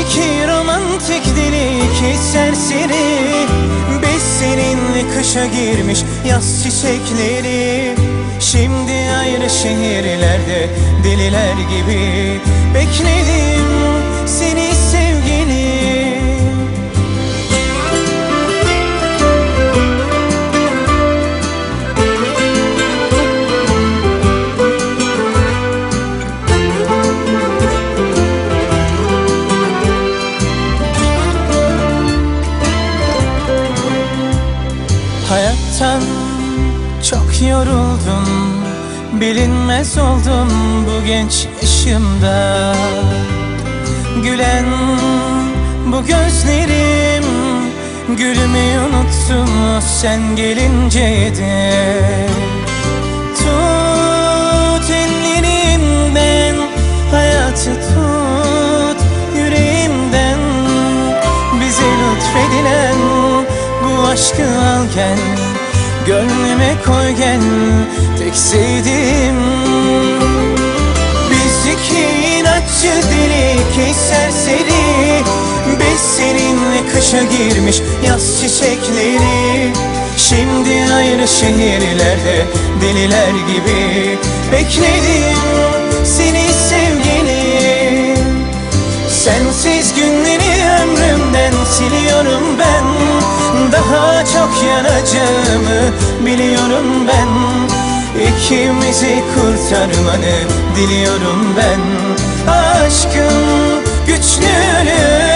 iki romantik deli iki serseri. Biz seninle kışa girmiş yaz çiçekleri. Şimdi ayrı şehirlerde deliler gibi. Bekledim Hayattan çok yoruldum Bilinmez oldum bu genç yaşımda. Gülen bu gözlerim Gülmeyi unuttum sen gelince de. Tut ellerimden Hayatı tut yüreğimden. Bize lütfedilen bu aşkı al gel Gönlüme koy gel tek sevdiğim Biz iki inatçı deli iki serseri Biz seninle kışa girmiş yaz çiçekleri. Şimdi ayrı şehirlerde deliler gibi Bekledim seni sevgilim Sensiz günleri ömrümden siliyorum yanacağımı biliyorum ben. İkimizi kurtarmanı diliyorum ben. Aşkım güçlü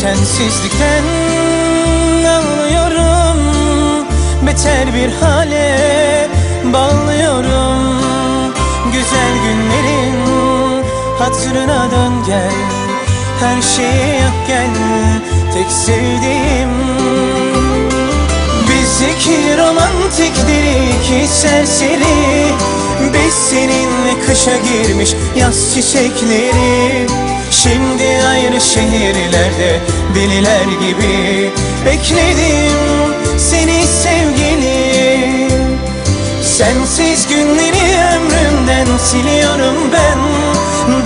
Sensizlikten ağlıyorum. Beter bir hale bağlıyorum. Güzel günlerin hatırına dön gel. Her şeye yap gel. Tek sevdiğim Biz iki romantik deli iki serseri. Biz seninle kışa girmiş yaz çiçekleri Şimdi ayrı şehirlerde deliler gibi Bekledim seni sevgilim Sensiz günleri ömrümden siliyorum ben.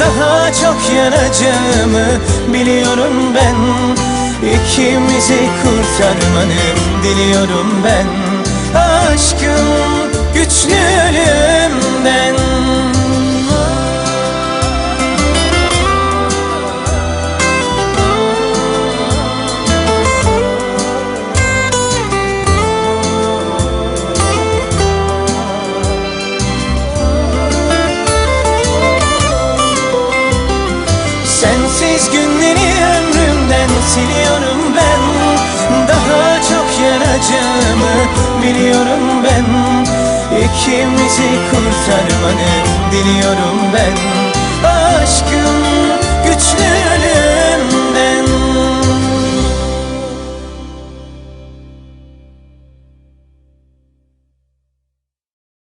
Daha çok yanacağımı biliyorum ben. İkimizi kurtarmanı diliyorum ben. Aşkım güçlü ölümden Biliyorum ben ikimizi kurtarmanı diliyorum ben. Aşkım güçlü